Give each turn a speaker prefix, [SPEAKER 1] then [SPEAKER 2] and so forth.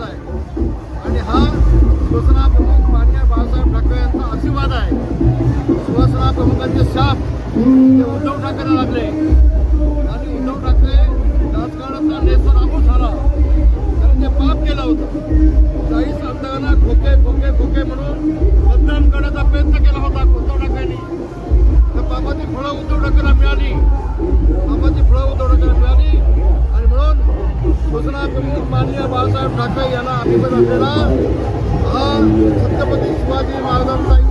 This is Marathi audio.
[SPEAKER 1] आशीर्वाद आहे. आणि हा शिवसेना प्रमुख मान्य बाळासाहेब ठाकरे यांचा आशीर्वाद आहे. शिवसेना प्रमुखांचे शाप ते उद्धव ठाकरे लागले. आणि उद्धव ठाकरे राजकारणाचा नेस्तरामूळ झाला. कारण ते पाप केलं होतं. काही आमदारांना खोके खोके खोके म्हणून बदनाम करण्याचा प्रयत्न केला होता उद्धव ठाकरेंनी. तर पापाची फळं उद्धव ठाकरेला मिळाली पापाची फळं उद्धव ठाकरेला मिळाली आणि घोषणा करून माननीय बाळासाहेब ठाकरे यांना अभिमान असलेला हा छत्रपती शिवाजी महाराजांचा